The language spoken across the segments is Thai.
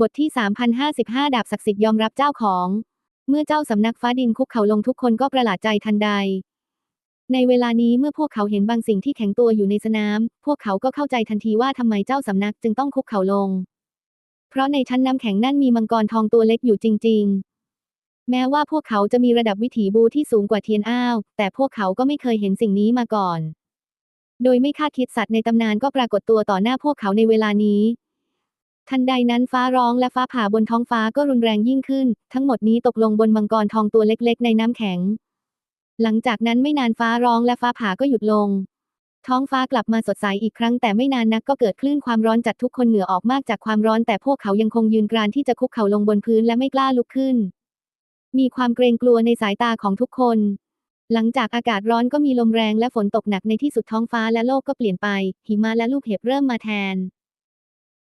บทที่ 3055 ดาบศักดิ์สิทธิ์ยอมรับเจ้าของ เมื่อเจ้าสำนักฟ้าดินคุกเข่าลงทุกคนก็ประหลาดใจทันใด ในเวลานี้เมื่อพวกเขาเห็นบางสิ่งที่แข็งตัวอยู่ในสนาม พวกเขาก็เข้าใจทันทีว่าทำไมเจ้าสำนักจึงต้องคุกเข่าลง เพราะในชั้นน้ำแข็งนั่นมีมังกรทองตัวเล็กอยู่จริง ๆ แม้ว่าพวกเขาจะมีระดับวิถีบูที่สูงกว่าเทียนอ้าว แต่พวกเขาก็ไม่เคยเห็นสิ่งนี้มาก่อน โดยไม่คาดคิดสัตว์ในตำนานก็ปรากฏตัวต่อหน้าพวกเขาในเวลานี้ ทันใดนั้นฟ้าร้องและฟ้าผ่าบนท้องฟ้าก็รุนแรงยิ่งขึ้น ทั้งหมดนี้ตกลงบนมังกรทองตัวเล็กๆ ในน้ำแข็ง หลังจากนั้นไม่นานฟ้าร้องและฟ้าผ่าก็หยุดลง ท้องฟ้ากลับมาสดใสอีกครั้งแต่ไม่นานนักก็เกิดคลื่นความร้อนจัดทุกคนเหงื่อออกมากจากความร้อนแต่พวกเขายังคงยืนกรานที่จะคุกเข่าลงบนพื้นและไม่กล้าลุกขึ้น มีความเกรงกลัวในสายตาของทุกคน หลังจากอากาศร้อนก็มีลมแรงและฝนตกหนักในที่สุดท้องฟ้าและโลกก็เปลี่ยนไป หิมะและลูกเห็บเริ่มมาแทน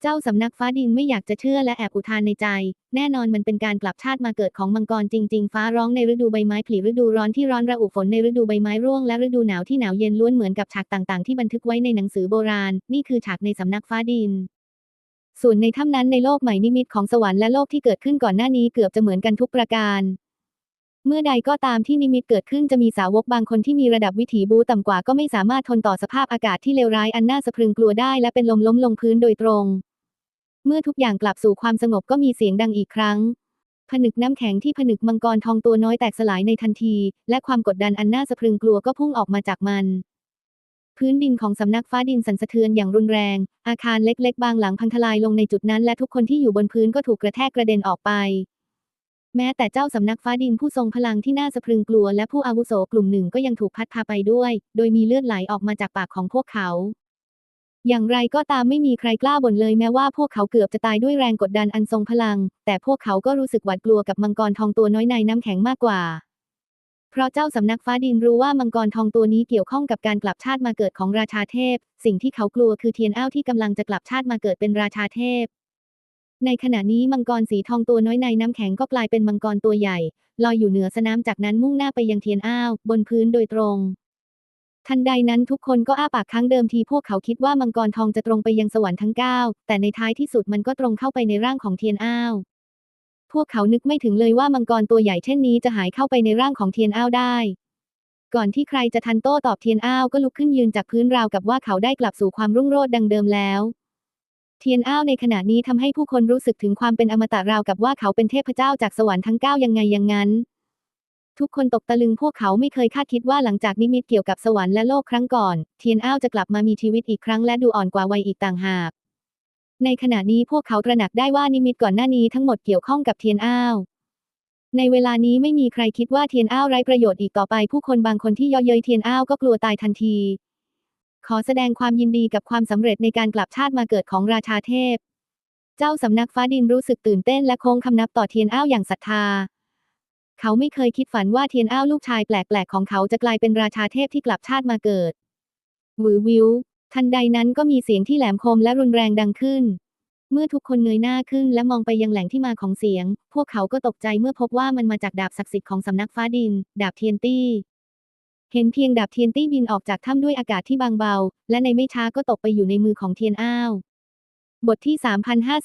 เจ้าสำนักฟ้าดินไม่อยากจะเชื่อและแอบอุทานในใจ แน่นอนมันเป็นการกลับชาติมาเกิดของมังกรจริง ๆ ฟ้าร้องในฤดูใบไม้ผลิฤดูร้อนที่ร้อนระอุฝนในฤดูใบไม้ร่วงและฤดูหนาวที่หนาวเย็นล้วนเหมือนกับฉากต่างๆ ที่บันทึกไว้ในหนังสือโบราณ นี่คือฉากในสำนักฟ้าดินส่วนในถ้ำนั้นในโลกใหม่นิมิตของสวรรค์และโลกที่เกิดขึ้นก่อนหน้านี้เกือบจะเหมือนกันทุกประการ เมื่อใดก็ตามที่นิมิตเกิดขึ้นจะมีสาวกบางคนที่มีระดับวิถีบูต่ำกว่าก็ไม่สามารถทนต่อสภาพอากาศที่เลวร้ายอันน่าสะพรึงกลัวได้และเป็นลมล้มลงพื้นโดยตรง เมื่อทุกอย่างกลับสู่ความสงบก็มีเสียงดังอีกครั้ง ผนึกน้ำแข็งที่ผนึกมังกรทองตัวน้อยแตกสลายในทันที และความกดดันอันน่าสะพรึงกลัวก็พุ่งออกมาจากมัน พื้นดินของสำนักฟ้าดินสั่นสะเทือนอย่างรุนแรง อาคารเล็กๆ บางหลังพังทลายลงในจุดนั้น และทุกคนที่อยู่บนพื้นก็ถูกกระแทกกระเด็นออกไป แม้แต่เจ้าสำนักฟ้าดินผู้ทรงพลังที่น่าสะพรึงกลัวและผู้อาวุโสกลุ่มหนึ่งก็ยังถูกพัดพาไปด้วย โดยมีเลือดไหลออกมาจากปากของพวกเขา อย่างไรก็ตามไม่มีใครกล้าบ่นเลยแม้ว่าพวกเขาเกือบจะตายด้วยแรงกดดันอันทรงพลัง แต่พวกเขาก็รู้สึกหวาดกลัวกับมังกรทองตัวน้อยในน้ำแข็งมากกว่า เพราะเจ้าสำนักฟ้าดินรู้ว่ามังกรทองตัวนี้เกี่ยวข้องกับการกลับชาติมาเกิดของราชาเทพ สิ่งที่เขากลัวคือเทียนอ้าวที่กำลังจะกลับชาติมาเกิดเป็นราชาเทพ ในขณะนี้มังกรสีทองตัวน้อยในน้ำแข็งก็กลายเป็นมังกรตัวใหญ่ลอยอยู่เหนือสนามจากนั้นมุ่งหน้าไปยังเทียนอ้าวบนพื้นโดยตรง ทันใดนั้นทุกคนก็อ้าปากครั้งเดิมทีพวกเขาคิดว่ามังกรทองจะตรงไปยังสวรรค์ทั้งเก้าแต่ในท้ายที่สุดมันก็ตรงเข้าไปในร่างของเทียนอ้าว พวกเขานึกไม่ถึงเลยว่ามังกรตัวใหญ่เช่นนี้จะหายเข้าไปในร่างของเทียนอ้าวได้ ก่อนที่ใครจะทันโต้ตอบเทียนอ้าวก็ลุกขึ้นยืนจากพื้นราวกับว่าเขาได้กลับสู่ความรุ่งโรจน์ดังเดิมแล้ว เทียนอ้าวในขณะนี้ทำให้ผู้คนรู้สึกถึงความเป็นอมตะราวกับว่าเขาเป็นเทพเจ้าจากสวรรค์ทั้งเก้ายังไงอย่างนั้น ทุกคนตกตะลึงพวกเขาไม่เคยคาดคิดว่าหลังจากนิมิตเกี่ยวกับสวรรค์และโลกครั้งก่อน เทียนอ้าวจะกลับมามีชีวิตอีกครั้งและดูอ่อนกว่าวัยอีกต่างหาก ในขณะนี้พวกเขาตระหนักได้ว่านิมิตก่อนหน้านี้ทั้งหมดเกี่ยวข้องกับเทียนอ้าว ในเวลานี้ไม่มีใครคิดว่าเทียนอ้าวไร้ประโยชน์อีกต่อไป ผู้คนบางคนที่ย่อเย้ยเทียนอ้าวก็กลัวตายทันที ขอแสดงความยินดีกับความสำเร็จในการกลับชาติมาเกิดของราชาเทพ เจ้าสำนักฟ้าดินรู้สึกตื่นเต้นและโค้งคำนับต่อเทียนอ้าวอย่างศรัทธา เขาไม่เคยคิดฝันว่าเทียนอ้าวลูกชายแปลกๆของเขาจะกลายเป็นราชาเทพที่กลับชาติมาเกิดหวือวิว ทันใดนั้นก็มีเสียงที่แหลมคมและรุนแรงดังขึ้น เมื่อทุกคนเงยหน้าขึ้นและมองไปยังแหล่งที่มาของเสียง พวกเขาก็ตกใจเมื่อพบว่ามันมาจากดาบศักดิ์สิทธิ์ของสำนักฟ้าดิน ดาบเทียนตี้ เห็นเพียงดาบเทียนตี้บินออกจากถ้ำด้วยอากาศที่บางเบา และในไม่ช้าก็ตกไปอยู่ในมือของเทียนอ้าว บทที่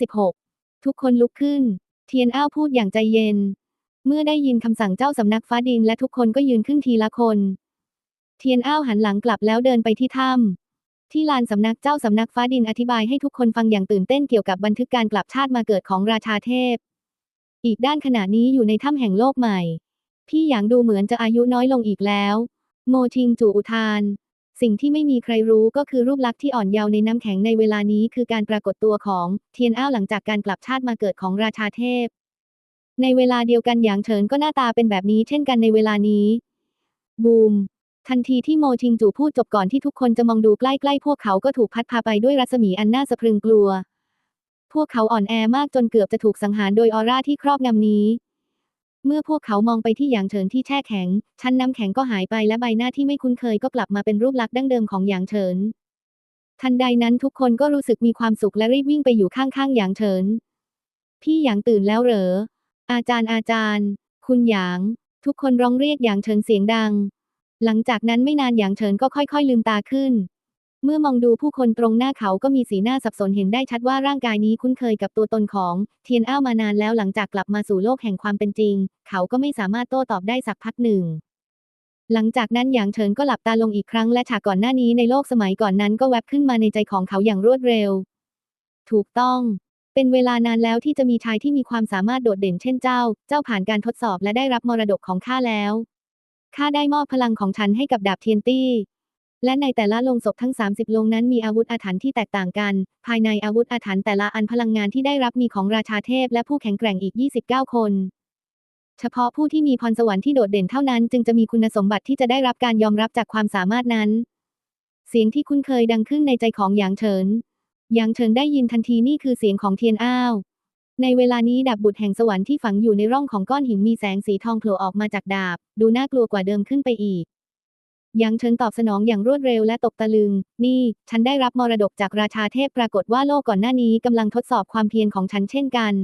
3056 ทุกคนลุกขึ้น เทียนอ้าวพูดอย่างใจเย็น เมื่อได้ยินคำสั่งเจ้าสำนักฟ้าดินและทุกคนก็ยืนขึ้นทีละคน เทียนอ้าวหันหลังกลับแล้วเดินไปที่ถ้ำที่ลานสำนักเจ้าสำนักฟ้าดินอธิบายให้ทุกคนฟังอย่างตื่นเต้นเกี่ยวกับบันทึกการกลับชาติมาเกิดของราชาเทพ อีกด้านขณะนี้อยู่ในถ้ำแห่งโลกใหม่ พี่หยางดูเหมือนจะอายุน้อยลงอีกแล้ว โมชิงจู่อุทาน สิ่งที่ไม่มีใครรู้ก็คือรูปลักษณ์ที่อ่อนเยาว์ในน้ำแข็งในเวลานี้คือการปรากฏตัวของเทียนอ้าวหลังจากการกลับชาติมาเกิดของราชาเทพ ในเวลาเดียวกันหยางเฉินก็หน้าตาเป็นแบบนี้เช่นกันในเวลานี้ บูม ทันทีที่โมชิงจู่พูดจบก่อนที่ทุกคนจะมองดูใกล้ๆพวกเขาก็ถูกพัดพาไปด้วยรัศมีอันน่าสะพรึงกลัว พวกเขาอ่อนแอมากจนเกือบจะถูกสังหารโดยออร่าที่ครอบงำนี้ เมื่อพวกเขามองไปที่หยางเฉินที่แช่แข็ง ชั้นน้ำแข็งก็หายไปและใบหน้าที่ไม่คุ้นเคยก็กลับมาเป็นรูปลักษณ์ดั้งเดิมของหยางเฉิน ทันใดนั้นทุกคนก็รู้สึกมีความสุขและรีบวิ่งไปอยู่ข้างๆหยางเฉิน พี่หยางตื่นแล้วเหรอ อาจารย์อาจารย์ คุณหยาง ทุกคนร้องเรียกหยางเฉินเสียงดัง หลังจากนั้นไม่นานหยางเฉินก็ค่อยๆลืมตาขึ้น เมื่อมองดูผู้คนตรงหน้าเขาก็มีสีหน้าสับสนเห็นได้ชัดว่าร่างกายนี้คุ้นเคยกับตัวตนของเทียนอ้าวมานานแล้วหลังจากกลับมาสู่โลกแห่งความเป็นจริง เขาก็ไม่สามารถโต้ตอบได้สักพักหนึ่งหลังจากนั้นหยางเฉินก็หลับตาลงอีกครั้งและฉากก่อนหน้านี้ในโลกสมัยก่อนนั้นก็แวบขึ้นมาในใจของเขาอย่างรวดเร็ว ถูกต้อง เป็นเวลานานแล้วที่จะมีชายที่มีความสามารถโดดเด่นเช่นเจ้า เจ้าผ่านการทดสอบและได้รับมรดกของข้าแล้ว ข้าได้มอบพลังของฉันให้กับดาบเทียนตี้ และในแต่ละโลงศพทั้ง 30โลงนั้นมีอาวุธอาถรรพ์ที่แตกต่างกัน ภายในอาวุธอาถรรพ์แต่ละอันพลังงานที่ได้รับมีของราชาเทพและผู้แข็งแกร่งอีก 29 คน เฉพาะผู้ที่มีพรสวรรค์ที่โดดเด่นเท่านั้น จึงจะมีคุณสมบัติที่จะได้รับการยอมรับจากความสามารถนั้น เสียงที่คุ้นเคยดังขึ้นในใจของหยางเฉิน หยางเฉินได้ยินทันทีนี่คือเสียงของเทียนอ้าว ในเวลานี้ดาบบุตรแห่งสวรรค์ที่ฝังอยู่ในร่องของก้อนหินมีแสงสีทองโผล่ออกมาจากดาบ ดูน่ากลัวกว่าเดิมขึ้นไปอีกหยางเฉินตอบสนองอย่างรวดเร็วและตกตะลึง นี่ ฉันได้รับมรดกจากราชาเทพปรากฏว่าโลกก่อนหน้านี้กำลังทดสอบความเพียรของฉันเช่นกัน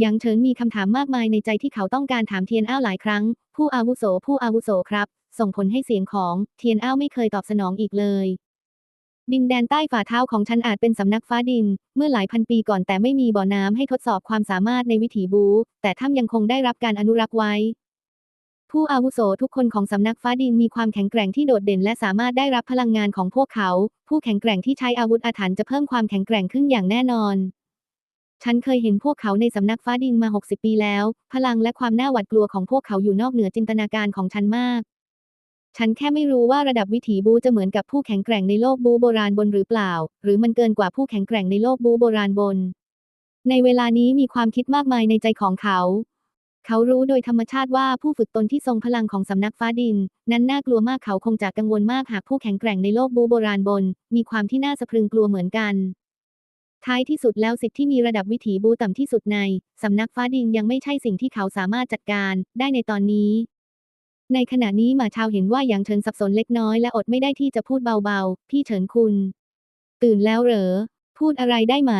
หยางเฉินมีคำถามมากมายในใจที่เขาต้องการถามเทียนอ้าวหลายครั้ง ผู้อาวุโส ผู้อาวุโสครับ ส่งผลให้เสียงของเทียนอ้าวไม่เคยตอบสนองอีกเลย ดินแดนใต้ฝ่าเท้าของฉันอาจเป็นสำนักฟ้าดิน เมื่อหลายพันปีก่อนแต่ไม่มีบ่อน้ำให้ทดสอบความสามารถในวิถีบู แต่ถ้ำยังคงได้รับการอนุรักษ์ไว้ ผู้อาวุโสทุกคนของสำนักฟ้าดินมีความแข็งแกร่งที่โดดเด่นและสามารถได้รับพลังงานของพวกเขา ผู้แข็งแกร่งที่ใช้อาวุธอาถรรพ์จะเพิ่มความแข็งแกร่งขึ้นอย่างแน่นอน ฉันเคยเห็นพวกเขาในสำนักฟ้าดินมา 60 ปีแล้ว พลังและความน่าหวาดกลัวของพวกเขาอยู่นอกเหนือจินตนาการของฉันมาก ฉันแค่ไม่รู้ว่าระดับวิถีบูจะเหมือนกับผู้แข็งแกร่งในโลกบูโบราณบนหรือเปล่า หรือมันเกินกว่าผู้แข็งแกร่งในโลกบูโบราณบน ในเวลานี้มีความคิดมากมายในใจของเขา เขารู้โดยธรรมชาติว่าผู้ฝึกตนที่ทรงพลังของสำนักฟ้าดิน นั้นน่ากลัวมากเขาคงจะกังวลมากหากผู้แข็งแกร่งในโลกบูโบราณบน มีความที่น่าสะพรึงกลัวเหมือนกันท้ายที่สุดแล้วสิทธิ์ที่มีระดับวิถีบูต่ำที่สุดใน สำนักฟ้าดินยังไม่ใช่สิ่งที่เขาสามารถจัดการได้ในตอนนี้ ในขณะนี้หมาชาวเห็นว่าหยางเฉินสับสนเล็กน้อยและอดไม่ได้ที่จะพูดเบาๆ พี่เฉินคุณ ตื่นแล้วเหรอ พูดอะไรได้ไหม